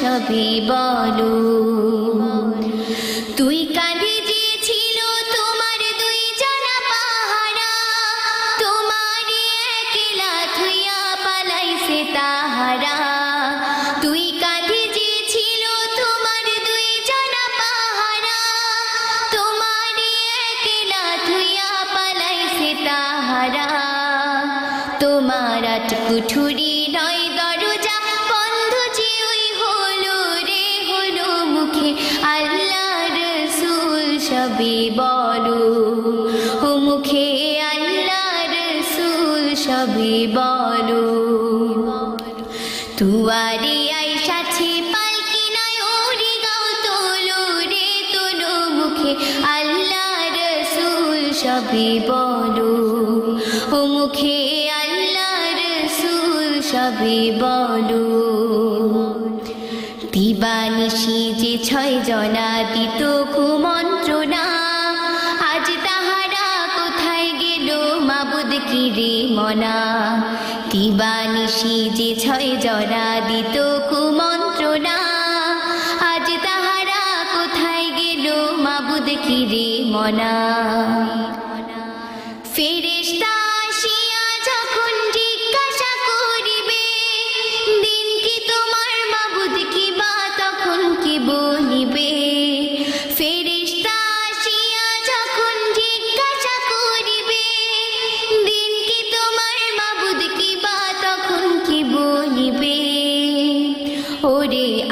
সবই বলো। তুই কাঁধে যে ছিল তোমার দুই জানা পাহারা, তোমার একলা থুইয়া তাহারা। তুই কাঁধে যে ছিল তোমার দুই জানা পাহারা, তোমার একলা থুইয়া পালাইছে তাহারা। তোমার কুঠুরি সবই বলো, ও মুখে আল্লাহ রসুল সবই বলো। তুয়ারে আইসাছে পালকি নয় ওরি গাও তোলো রে, তোলো মুখে আল্লাহ রসুল সবই বলো। ও মুখে আল্লাহ রসুল সবই বলো। দিবানিশি যে ছয় জনা দিত কুমন্ত্রণা মাবুদ কিরে মনা। দিবানিশি যে ছয় জরা দিত কুমন্ত্রণা। আজ তাহারা কোথায় গেল মাবুদ কিরে মনা। ফেরেশতা